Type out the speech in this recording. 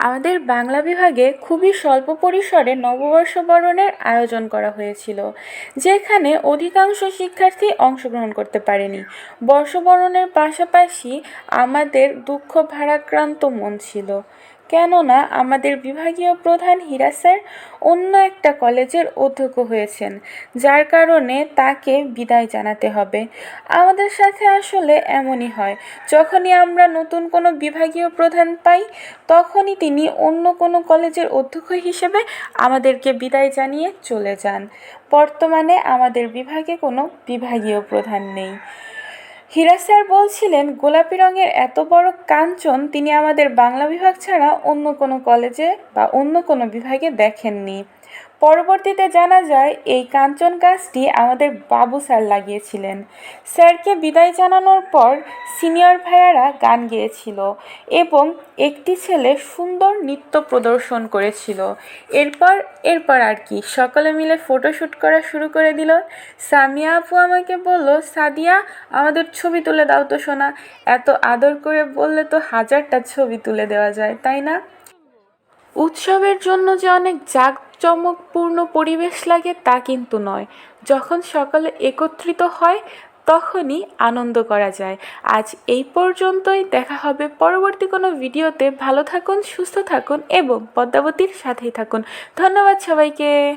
আমাদের বাংলা বিভাগে খুবই স্বল্প পরিসরে নববর্ষ বরণের আয়োজন করা হয়েছিল, যেখানে অধিকাংশ শিক্ষার্থী অংশগ্রহণ করতে পারেনি। বর্ষবরণের পাশাপাশি আমাদের দুঃখ ভারাক্রান্ত মন ছিল। কেননা আমাদের বিভাগীয় প্রধান হীরা স্যার অন্য একটা কলেজের অধ্যক্ষ হয়েছেন, যার কারণে তাকে বিদায় জানাতে হবে। আমাদের সাথে আসলে এমনই হয়, যখনই আমরা নতুন কোনো বিভাগীয় প্রধান পাই, তখনই তিনি অন্য কোনো কলেজের অধ্যক্ষ হিসেবে আমাদেরকে বিদায় জানিয়ে চলে যান। বর্তমানে আমাদের বিভাগে কোনো বিভাগীয় প্রধান নেই। হীরা স্যার বলছিলেন, গোলাপি রঙের এত বড় কাঞ্চন তিনি আমাদের বাংলা বিভাগ ছাড়া অন্য কোনো কলেজে বা অন্য কোনো বিভাগে দেখেননি। পরবর্তীতে জানা যায়, এই কাঞ্চন গাছটি আমাদের বাবু স্যার লাগিয়েছিলেন। স্যারকে বিদায় জানানোর পর সিনিয়র ভাইয়ারা গান গেয়েছিল এবং একটি ছেলে সুন্দর নৃত্য প্রদর্শন করেছিল। এরপর এরপর আর কি, সকলে মিলে ফটোশ্যুট করা শুরু করে দিল। সামিয়া আপু আমাকে বলল, সাদিয়া, আমাদের ছবি তুলে দাও তো সোনা। এত আদর করে বললে তো হাজারটা ছবি তুলে দেওয়া যায়, তাই না? উৎসবের জন্য যে অনেক জাঁকজমকপূর্ণ পরিবেশ লাগে তা কিন্তু নয়। যখন সকলে একত্রিত হয়, তখনই আনন্দ করা যায়। আজ এই পর্যন্তই। দেখা হবে পরবর্তী কোনো ভিডিওতে। ভালো থাকুন, সুস্থ থাকুন এবং পদ্মাবতীর সাথেই থাকুন। ধন্যবাদ সবাইকে।